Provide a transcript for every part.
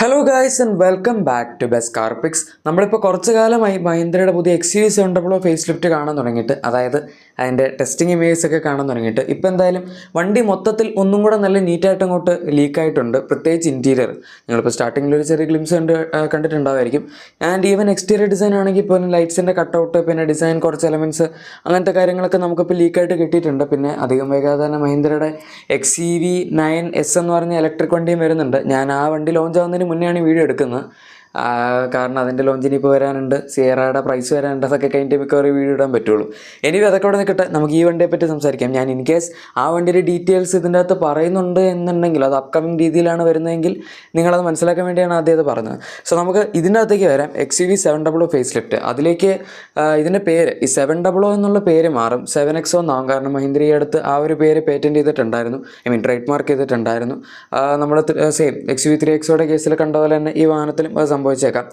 Hello guys and welcome back to best car picks നമ്മളിപ്പോൾ കുറച്ച് കാലമായി മഹീന്ദ്രയുടെ പുതിയ എക്സ് യു ഉണ്ടപ്പോൾ ഫേസ് ലിഫ്റ്റ് കാണാൻ തുടങ്ങിയിട്ട്. അതായത് അതിന്റെ ടെസ്റ്റിംഗ് ഇമേജസ് ഒക്കെ കാണാൻ തുടങ്ങിയിട്ട്. ഇപ്പോൾ എന്തായാലും വണ്ടി മൊത്തത്തിൽ ഒന്നും കൂടെ നല്ല നീറ്റായിട്ട് അങ്ങോട്ട് ലീക്കായിട്ടുണ്ട് പ്രത്യേകിച്ച് ഇന്റീരിയർ നിങ്ങളിപ്പോൾ സ്റ്റാർട്ടിങ്ങിൽ ഒരു ചെറിയ ഗ്ലിംസ് കണ്ട് ആ, കണ്ടിട്ടുണ്ടാവുമായിരിക്കും ആൻഡ് ഈവൻ എക്സ്റ്റീരിയർ ഡിസൈൻ ആണെങ്കിൽ ഇപ്പോൾ ലൈറ്റ്സിന്റെ കട്ടൗട്ട് പിന്നെ ഡിസൈൻ കുറച്ച് എലമെന്റ്സ് അങ്ങനത്തെ കാര്യങ്ങളൊക്കെ നമുക്കിപ്പോൾ ലീക്കായിട്ട് കിട്ടിയിട്ടുണ്ട്. പിന്നെ അധികം വൈകാതെ തന്നെ മഹീന്ദ്രയുടെ X E V nine S എന്ന് പറഞ്ഞ ഇലക്ട്രിക് വണ്ടിയും വരുന്നുണ്ട്. ഞാൻ ആ വണ്ടി ലോഞ്ച് ആവുന്നതിന് മുന്നെയാണ് വീഡിയോ എടുക്കുന്നത്. കാരണം അതിന്റെ ലോഞ്ചിന് ഇപ്പോൾ വരാനുണ്ട്. സിയറയുടെ പ്രൈസ് വരാനുണ്ട്. അതൊക്കെ കഴിഞ്ഞിട്ട് മിക്കവാറും വീഡിയോ ഇടാൻ പറ്റുള്ളൂ. ഇനി അതൊക്കെ അവിടെ നിൽക്കട്ടെ. നമുക്ക് ഈ വണ്ടിയെ പറ്റി സംസാരിക്കാം. ഞാൻ ഇൻ കേസ് ആ വണ്ടിയുടെ ഡീറ്റെയിൽസ് ഇതിന്റെ അകത്ത് പറയുന്നുണ്ട് എന്നുണ്ടെങ്കിൽ അത് അപ്കമിങ് രീതിയിലാണ് വരുന്നതെങ്കിൽ നിങ്ങളത് മനസ്സിലാക്കാൻ വേണ്ടിയാണ് ആദ്യം അത് പറഞ്ഞത്. സോ നമുക്ക് ഇതിന്റെ അകത്തേക്ക് വരാം. X V seven double facelift അതിലേക്ക് ഇതിന്റെ പേര് ഈ സെവൻ ഡബിൾ എന്നുള്ള പേര് മാറും. സെവൻ എക്സ് എന്നാവും കാരണം മഹീന്ദ്രയുടെ അടുത്ത് ആ ഒരു പേര് പേറ്റന്റ് ചെയ്തിട്ടുണ്ടായിരുന്നു. ഐ മീൻ ട്രേഡ് മാർക്ക് ചെയ്തിട്ടുണ്ടായിരുന്നു നമ്മൾ സെയിം എക്സ് വി ത്രീ എക്സോയുടെ കേസിൽ കണ്ട പോലെ തന്നെ ഈ വാഹനത്തിലും അത് സംഭവിച്ചേക്കാം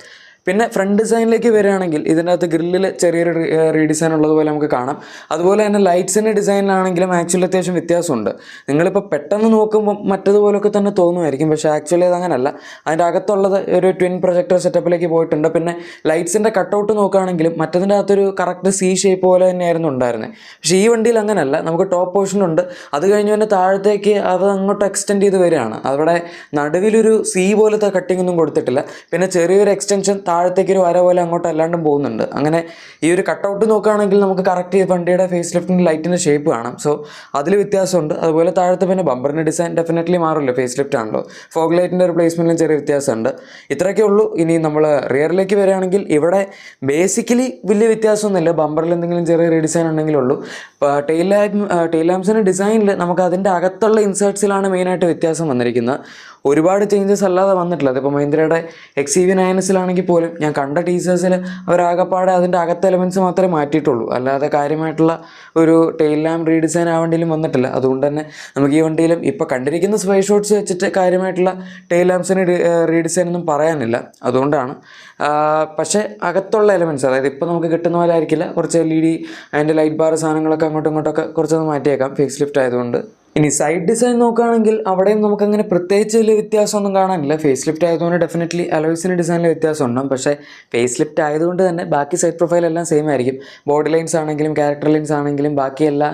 പിന്നെ ഫ്രണ്ട് ഡിസൈനിലേക്ക് വരികയാണെങ്കിൽ ഇതിനകത്ത് ഗ്രില്ലിൽ ചെറിയൊരു റീഡിസൈൻ ഉള്ളതുപോലെ നമുക്ക് കാണാം. അതുപോലെ തന്നെ ലൈറ്റ്സിന്റെ ഡിസൈനിലാണെങ്കിലും ആക്ച്വലി അത്യാവശ്യം വ്യത്യാസമുണ്ട്. നിങ്ങളിപ്പോൾ പെട്ടെന്ന് നോക്കുമ്പോൾ മറ്റതുപോലൊക്കെ തന്നെ തോന്നുമായിരിക്കും. പക്ഷേ ആക്ച്വലി അത് അങ്ങനല്ല അതിന്റെ അകത്തുള്ളത് ഒരു ട്വിൻ പ്രൊജക്ടർ സെറ്റപ്പിലേക്ക് പോയിട്ടുണ്ട്. പിന്നെ ലൈറ്റ്സിന്റെ കട്ടൗട്ട് നോക്കുകയാണെങ്കിലും മറ്റതിന്റെ അകത്തൊരു കറക്റ്റ് സി ഷേപ്പ് പോലെ തന്നെയായിരുന്നു ഉണ്ടായിരുന്നത് പക്ഷേ ഈ വണ്ടിയിൽ അങ്ങനല്ല. നമുക്ക് ടോപ്പ് പോർഷനുണ്ട് അത് കഴിഞ്ഞ് തന്നെ താഴത്തേക്ക് അത് അങ്ങോട്ട് എക്സ്റ്റെൻഡ് ചെയ്ത് വരികയാണ്. അവിടെ നടുവിലൊരു സി പോലത്തെ കട്ടിംഗ് ഒന്നും കൊടുത്തിട്ടില്ല. പിന്നെ ചെറിയൊരു എക്സ്റ്റൻഷൻ താഴത്തേക്ക് ഒരു വര പോലെ അങ്ങോട്ട് അല്ലാണ്ടും പോകുന്നുണ്ട്. അങ്ങനെ ഈ ഒരു കട്ടൗട്ട് നോക്കുകയാണെങ്കിൽ നമുക്ക് കറക്റ്റ് വണ്ടിയുടെ ഫേസ് ലിഫ്റ്റിന്റെ ലൈറ്റിന്റെ ഷേപ്പ് കാണാം. സോ അതിൽ വ്യത്യാസമുണ്ട്. അതുപോലെ താഴത്തെ പിന്നെ ബമ്പറിന്റെ ഡിസൈൻ ഡെഫിനറ്റ്ലി മാറുമല്ലോ. ഫേസ് ലിഫ്റ്റ് ആണല്ലോ. ഫോഗ് ലൈറ്റിന്റെ ഒരു പ്ലേസ്മെന്റിലും ചെറിയ വ്യത്യാസമുണ്ട്. ഇത്രയൊക്കെ ഉള്ളൂ. ഇനി നമ്മൾ റിയറിലേക്ക് വരികയാണെങ്കിൽ ഇവിടെ ബേസിക്കലി വലിയ വ്യത്യാസമൊന്നുമില്ല. ബമ്പറിൽ എന്തെങ്കിലും ചെറിയ റീഡിസൈൻ ഉണ്ടെങ്കിലേ ഉള്ളൂ. ടെയിൽ ലാമ്പ് ടെയിൽ ലാംപ്സിന്റെ ഡിസൈനിൽ നമുക്ക് അതിന്റെ അകത്തുള്ള ഇൻസേർട്സിലാണ് മെയിനായിട്ട് വ്യത്യാസം വന്നിരിക്കുന്നത്. ഒരുപാട് ചേഞ്ചസ് അല്ലാതെ വന്നിട്ടില്ല. അതിപ്പോൾ മഹീന്ദ്രയുടെ എക്സ് ഇ വി നയൻസിലാണെങ്കിൽ പോലും ഞാൻ കണ്ട ടീച്ചേഴ്സിൽ അവരാകപ്പാടെ അതിന്റെ അകത്തെ എലമെന്റ്സ് മാത്രമേ മാറ്റിയിട്ടുള്ളൂ. അല്ലാതെ കാര്യമായിട്ടുള്ള ഒരു ടെയിൽ ലാമ്പ് റീഡിസൈൻ ആ വണ്ടിയിലും വന്നിട്ടില്ല. അതുകൊണ്ട് തന്നെ നമുക്ക് ഈ വണ്ടിയിലും ഇപ്പോൾ കണ്ടിരിക്കുന്ന സ്പൈ ഷോട്ട്സ് വെച്ചിട്ട് കാര്യമായിട്ടുള്ള ടെയിൽ ലാംസിന് റീഡിസൈൻ ഒന്നും പറയാനില്ല. അതുകൊണ്ടാണ് പക്ഷേ അകത്തുള്ള എലമെന്റ്സ് അതായത് ഇപ്പോൾ നമുക്ക് കിട്ടുന്ന പോലെ ആയിരിക്കില്ല. കുറച്ച് എൽ ഇ ഡി അതിന്റെ ലൈറ്റ് ബാർ സാധനങ്ങളൊക്കെ അങ്ങോട്ടും ഇങ്ങോട്ടൊക്കെ കുറച്ചൊന്ന് മാറ്റിയേക്കാം. ഫിക്സ് ലിഫ്റ്റ് ആയതുകൊണ്ട്. ഇനി സൈഡ് ഡിസൈൻ നോക്കുകയാണെങ്കിൽ അവിടെയും നമുക്ക് നമുക്കങ്ങനെ പ്രത്യേകിച്ച് വലിയ വ്യത്യാസമൊന്നും കാണാനില്ല. ഫേസ് ലിഫ്റ്റ് ആയതുകൊണ്ട് ഡെഫിനറ്റ്ലി അലോയ്സിന് ഡിസൈനിൽ വ്യത്യാസം ഉണ്ടാകും പക്ഷേ ഫേസ് ലിഫ്റ്റ് ആയതുകൊണ്ട് തന്നെ ബാക്കി സൈഡ് പ്രൊഫൈൽ എല്ലാം സെയിം ആയിരിക്കും. ബോഡി ലൈൻസ് ആണെങ്കിലും ക്യാരക്ടർ ലൈൻസ് ആണെങ്കിലും ബാക്കി എല്ലാ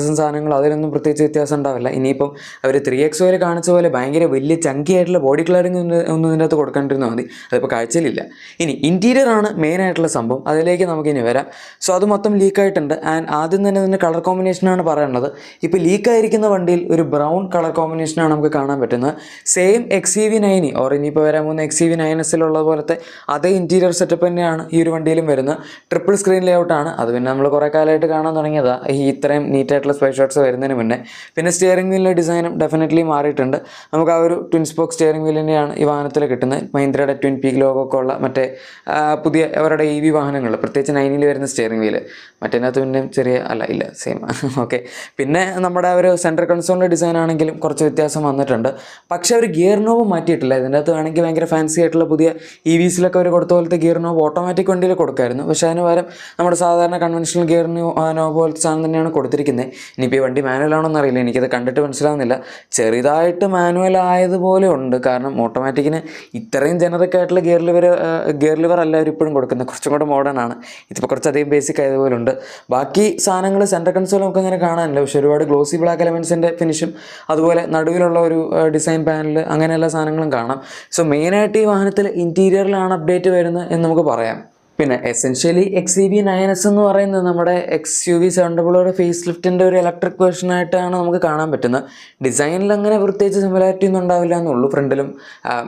എസും സാധനങ്ങളും അതിലൊന്നും പ്രത്യേകിച്ച് വ്യത്യാസം ഉണ്ടാവില്ല. ഇനിയിപ്പം അവർ ത്രീ എക്സ് വരെ കാണിച്ച പോലെ ഭയങ്കര വലിയ ചങ്കി ആയിട്ടുള്ള ബോഡി ക്ലാരിങ് ഒന്നും ഇതിന്റെ അകത്ത് കൊടുക്കേണ്ടിരുന്നാൽ മതി. അതിപ്പോൾ കാഴ്ചയിലില്ല. ഇനി ഇന്റീരിയർ ആണ് മെയിൻ ആയിട്ടുള്ള സംഭവം. അതിലേക്ക് നമുക്ക് ഇനി വരാം. സോ അത് മൊത്തം ലീക്ക് ആയിട്ടുണ്ട്. ആൻഡ് ആദ്യം തന്നെ ഇതിന്റെ കളർ കോമ്പിനേഷനാണ് പറയുന്നത് ഇപ്പോൾ ലീക്ക് ആയിരിക്കുന്ന വണ്ടിയിൽ ഒരു ബ്രൗൺ കളർ കോമ്പിനേഷനാണ് നമുക്ക് കാണാൻ പറ്റുന്നത്. Same X E V nine e or ഇനിയിപ്പോൾ വരാൻ പോകുന്ന എക്സ് ഇ വി നയൻ എസിലുള്ള പോലത്തെ അതേ ഇന്റീരിയർ സെറ്റപ്പ് തന്നെയാണ് ഈ ഒരു വണ്ടിയിലും വരുന്നത്. ട്രിപ്പിൾ സ്ക്രീൻ ലേഔട്ടാണ് അത് പിന്നെ നമ്മൾ കുറേ കാലമായിട്ട് കാണാൻ തുടങ്ങിയതാണ് ഈ ഇത്രയും നീറ്റായിട്ടുള്ള സ്പൈ ഷോട്ട്സ് വരുന്നതിന് മുന്നേ. പിന്നെ സ്റ്റിയറിംഗ് വീലിന്റെ ഡിസൈനും ഡെഫിനറ്റ്ലി മാറിയിട്ടുണ്ട്. നമുക്ക് ആ ഒരു ട്വിൻ സ്പോക്ക് സ്റ്റിയറിംഗ് വീൽ തന്നെയാണ് ഈ വാഹനത്തിൽ കിട്ടുന്നത്. മഹീന്ദ്രയുടെ ട്വിൻ പീക്ക് ലോഗോ ഒക്കെ മറ്റേ പുതിയ അവരുടെ ഇ വി വാഹനങ്ങൾ. പ്രത്യേകിച്ച് നൈനിൽ വരുന്ന സ്റ്റിയറിംഗ് വീൽ മറ്റേതിനകത്ത് പിന്നെ ചെറിയ അല്ല ഇല്ല സെയിം ഓക്കെ പിന്നെ നമ്മുടെ ഒരു സെൻട്രൽ കൺസോളിന്റെ ഡിസൈൻ ആണെങ്കിലും കുറച്ച് വ്യത്യാസം വന്നിട്ടുണ്ട്. പക്ഷേ അവർ ഗിയർ നോവ് മാറ്റിയിട്ടില്ല. ഇതിന്റെ അകത്ത് വേണമെങ്കിൽ ഭയങ്കര ഫാൻസി ആയിട്ടുള്ള പുതിയ ഇ വിസിലൊക്കെ അവർ കൊടുത്ത പോലത്തെ ഗിയർ നോവ് ഓട്ടോമാറ്റിക് വണ്ടിയിൽ കൊടുക്കായിരുന്നു. പക്ഷേ അതിന് പകരം നമ്മുടെ സാധാരണ കൺവെൻഷണൽ ഗിയർ നോവ് പോലത്തെ സാധനം തന്നെയാണ് കൊടുത്തിരിക്കുന്നത്. ഇനിയിപ്പോൾ ഈ വണ്ടി മാനുവൽ ആണോന്ന് അറിയില്ല. എനിക്കത് കണ്ടിട്ട് മനസ്സിലാവുന്നില്ല. ചെറുതായിട്ട് മാനുവൽ ആയതുപോലെ ഉണ്ട്. കാരണം ഓട്ടോമാറ്റിക്കിന് ഇത്രയും ജനറിക് ആയിട്ടുള്ള ഗിയർ ലിവർ ഗിയർ ലിവർ അല്ല അവർ ഇപ്പോഴും കൊടുക്കുന്നത്. കുറച്ചും കൂടെ മോഡേൺ ആണ്. ഇതിപ്പോൾ കുറച്ചധികം ബേസിക് ആയതുപോലെ ഉണ്ട്. ബാക്കി സാധനങ്ങൾ സെന്റർ കൺസോൾ നമുക്ക് അങ്ങനെ കാണാനില്ല. പക്ഷേ ഒരുപാട് ഗ്ലോസി ബ്ലാക്ക് എലമെൻസിന്റെ ഫിനിഷും അതുപോലെ നടുവിലുള്ള ഒരു ഡിസൈൻ പാനൽ അങ്ങനെയുള്ള സാധനങ്ങളും കാണാം. സോ മെയിനായിട്ട് ഈ വാഹനത്തിൽ ഇന്റീരിയറിലാണ് അപ്ഡേറ്റ് വരുന്നത് എന്ന് നമുക്ക് പറയാം. പിന്നെ essentially X E V nine S എന്ന് പറയുന്നത് നമ്മുടെ X U V seven double ഒരു ഫേസ് ലിഫ്റ്റിന്റെ ഒരു ഇലക്ട്രിക് വേർഷനായിട്ടാണ് നമുക്ക് കാണാൻ പറ്റുന്നത്. ഡിസൈനിൽ അങ്ങനെ പ്രത്യേകിച്ച് സിമിലാരിറ്റി ഒന്നും ഉണ്ടാവില്ല എന്നുള്ളൂ. ഫ്രണ്ടിലും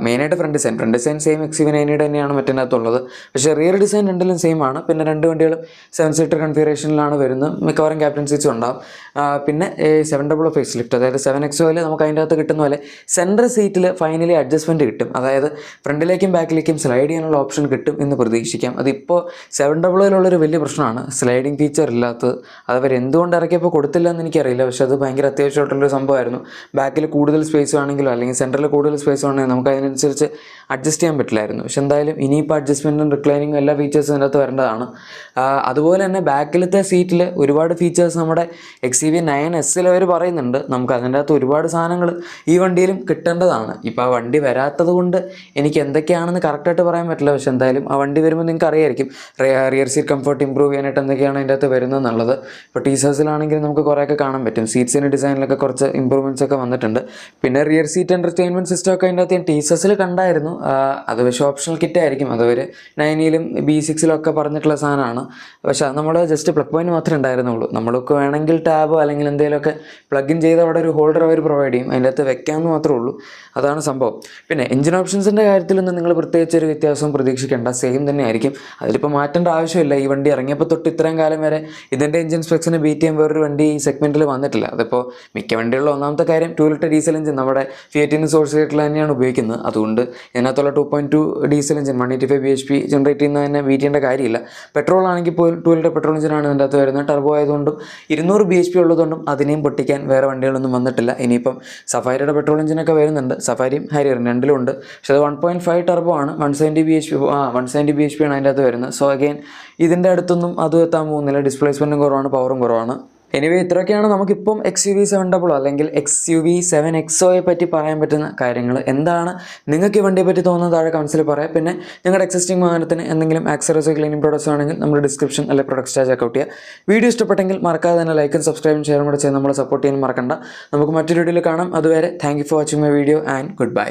മെയിനായിട്ട് front design front design same X V നയനയുടെ തന്നെയാണ് മറ്റേനകത്തുള്ളത് പക്ഷേ റിയർ ഡിസൈൻ രണ്ടിലും സെയിം ആണ്. പിന്നെ രണ്ട് വണ്ടികളും സെവൻ സീറ്റർ കൺഫിഗറേഷനിലാണ് വരുന്നത്. മിക്കവാറും ക്യാപ്റ്റൻ സീറ്റ്സ് ഉണ്ടാവും. പിന്നെ പിന്നെ സെവൻ ഡബിൾ ഫേസ് ലിഫ്റ്റ് അതായത് സെവൻ എക്സ് പോലെ നമുക്ക് അതിന്റെ അകത്ത് കിട്ടുന്ന പോലെ സെന്റർ സീറ്റിൽ ഫൈനലി അഡ്ജസ്റ്റ്മെന്റ് കിട്ടും. അതായത് ഫ്രണ്ടിലേക്കും ബാക്കിലേക്കും സ്ലൈഡ് ചെയ്യാനുള്ള ഓപ്ഷൻ കിട്ടും എന്ന് പ്രതീക്ഷിക്കാം. അത് ഇപ്പോൾ സെവൻ ഡബിൾ ഡബിളിലുള്ളൊരു വലിയ പ്രശ്നമാണ്. സ്ലൈഡിങ് ഫീച്ചർ ഇല്ലാത്തത് അതവർ എന്തുകൊണ്ട് ഇറക്കിയപ്പോൾ കൊടുത്തില്ല എന്ന് എനിക്കറിയില്ല. പക്ഷെ അത് ഭയങ്കര അത്യാവശ്യമായിട്ടുള്ളൊരു സംഭവമായിരുന്നു. ബാക്കിൽ കൂടുതൽ സ്പേസ് വേണമെങ്കിലും അല്ലെങ്കിൽ സെന്ററിൽ കൂടുതൽ സ്പേസ് ആണെങ്കിൽ നമുക്ക് അതിനനുസരിച്ച് അഡ്ജസ്റ്റ് ചെയ്യാൻ പറ്റില്ലായിരുന്നു. പക്ഷെ എന്തായാലും ഇനിയിപ്പോൾ അഡ്ജസ്റ്റ്മെന്റും റിക്ലൈനിങ്ങും എല്ലാ ഫീച്ചേഴ്സും ഇതിനകത്ത് വരേണ്ടതാണ്. അതുപോലെ തന്നെ ബാക്കിലത്തെ സീറ്റിൽ ഒരുപാട് ഫീച്ചേഴ്സ് നമ്മുടെ എക്സ് സി വി നയൻ എസ്സിൽ അവർ പറയുന്നുണ്ട്. നമുക്ക് അതിന്റെ അകത്ത് ഒരുപാട് സാധനങ്ങൾ ഈ വണ്ടിയിലും കിട്ടേണ്ടതാണ്. ഇപ്പോൾ ആ വണ്ടി വരാത്തത് കൊണ്ട് എനിക്ക് എന്തൊക്കെയാണെന്ന് കറക്റ്റായിട്ട് പറയാൻ പറ്റില്ല. പക്ഷെ എന്തായാലും ആ വണ്ടി വരുമ്പോൾ നിങ്ങൾക്ക് അറിയായിരിക്കും റിയർ സീറ്റ് കംഫർട്ട് ഇമ്പ്രൂവ് ചെയ്യാനായിട്ട് എന്തൊക്കെയാണ് അതിന്റെ അകത്ത് വരുന്നതെന്നുള്ളത് ഇപ്പോൾ ടീസേഴ്സിലാണെങ്കിൽ നമുക്ക് കുറേയൊക്കെ കാണാൻ പറ്റും. സീറ്റ്സിന്റെ ഡിസൈനിലൊക്കെ കുറച്ച് ഇമ്പ്രൂവ്മെന്റ്സ് ഒക്കെ വന്നിട്ടുണ്ട്. പിന്നെ റിയർ സീറ്റ് എന്റർടൈൻമെന്റ് സിസ്റ്റം ഒക്കെ അതിന്റെ അകത്ത് ഞാൻ ടീസേഴ്സിൽ കണ്ടായിരുന്നു. അത് പക്ഷേ ഓപ്ഷണൽ കിറ്റ് ആയിരിക്കും. അതവർ നയനിലും ബി സിക്സിലും ഒക്കെ പറഞ്ഞിട്ടുള്ള സാധനമാണ്. പക്ഷേ അത് നമ്മൾ ജസ്റ്റ് പ്ലഗ് പോയിന്റ് മാത്രമേ ഉണ്ടായിരുന്നുള്ളൂ. നമ്മൾക്ക് വേണമെങ്കിൽ ടാബോ അല്ലെങ്കിൽ എന്തെങ്കിലുമൊക്കെ പ്ലഗ് ഇൻ ചെയ്ത് അവിടെ ഒരു ഹോൾഡർ അവർ പ്രൊവൈഡ് ചെയ്യും. അതിന്റെ അകത്ത് വെക്കാമെന്ന് മാത്രമേ ഉള്ളൂ. അതാണ് സംഭവം. പിന്നെ എഞ്ചിൻ ഓപ്ഷൻസിന്റെ കാര്യത്തിലൊന്നും നിങ്ങൾ പ്രത്യേകിച്ച് ഒരു വ്യത്യാസവും പ്രതീക്ഷിക്കേണ്ട. സെയിം തന്നെ ആയിരിക്കും അതിലിപ്പോൾ മാറ്റേണ്ട ആവശ്യമില്ല. ഈ വണ്ടി ഇറങ്ങിയപ്പോൾ തൊട്ട് ഇത്രയും കാലം വരെ ഇതിന്റെ എഞ്ചിൻ സ്പെക്സിന് ബീറ്റ് ചെയ്യാൻ വേറൊരു വണ്ടി ഈ സെഗ്മെന്റിൽ വന്നിട്ടില്ല. അതിപ്പോൾ മിക്ക വണ്ടികളിലും ഒന്നാമത്തെ കാര്യം ടു ലിറ്റർ ഡീസൽ എഞ്ചിൻ നമ്മുടെ ഫിയറ്റിന് സോഴ്സ് ആയിട്ടുള്ള തന്നെയാണ് ഉപയോഗിക്കുന്നത്. അതുകൊണ്ട് ഇതിനകത്തുള്ള two point two diesel engine one eighty five B H P generate ചെയ്യുന്ന തന്നെ ബീറ്റ് ചെയ്യേണ്ട കാര്യമില്ല. പെട്രോൾ ആണെങ്കിൽ പോലും ടു ലിറ്റർ പെട്രോൾ എഞ്ചിനാണ് ഇതിന്റെ അകത്ത് വരുന്നത്. ടർബോ ആയതുകൊണ്ടും ഇരുന്നൂറ് ബി എച്ച് പി ഉള്ളതുകൊണ്ടും അതിനെയും പൊട്ടിക്കാൻ വേറെ വണ്ടികളൊന്നും വന്നിട്ടില്ല. ഇനിയിപ്പം സഫാരിയുടെ പെട്രോൾ എഞ്ചിനൊക്കെ വരുന്നുണ്ട്. സഫാരിയും ഹാരിയറും രണ്ടിലും ഉണ്ട്. പക്ഷേ അത് വൺ പോയിന്റ് ഫൈവ് ടർബോ ആണ്. One seventy B H P ആ one seventy B H P ആണ് അതിന്റെ അകത്ത് വരുന്നത്. സോ അഗെയിൻ ഇതിന്റെ അടുത്തൊന്നും അത് എത്താൻ പോകുന്നില്ല. ഡിസ്പ്ലേസ്മെന്റും കുറവാണ് പവറും കുറവാണ്. എനിവേ ഇത്രയൊക്കെയാണ് നമുക്കിപ്പം X U V seven double അല്ലെങ്കിൽ എക്സ് യു വി സെവൻ എക്സോയെ പറ്റി പറയാൻ പറ്റുന്ന കാര്യങ്ങൾ. എന്താണ് നിങ്ങൾക്ക് ഈ വണ്ടിയെ പറ്റി തോന്നുന്നത് താഴെ കമൻസിൽ പറയാം. പിന്നെ ഞങ്ങളുടെ എക്സിസ്റ്റിംഗ് വാഹനത്തിന് എന്തെങ്കിലും ആക്സറീസോ ക്ലീനിങ് പ്രോഡക്ട്സ് ആണെങ്കിൽ നമ്മുടെ ഡിസ്ക്രിപ്ഷൻ അല്ലെങ്കിൽ പ്രൊഡക്ട്സ് ചാർജ് ചെക്കൗട്ട് ചെയ്യുക വീഡിയോ ഇഷ്ടപ്പെട്ടെങ്കിൽ മറക്കാതെ തന്നെ ലൈക്കും സബ്സ്ക്രൈബും ഷെയറും കൂടെ ചെയ്ത് നമ്മളെ സപ്പോർട്ട് ചെയ്യാൻ മറക്കണ്ട. നമുക്ക് മറ്റൊരു വീഡിയോയിൽ കാണാം. അതുവരെ thank for watching my video and goodbye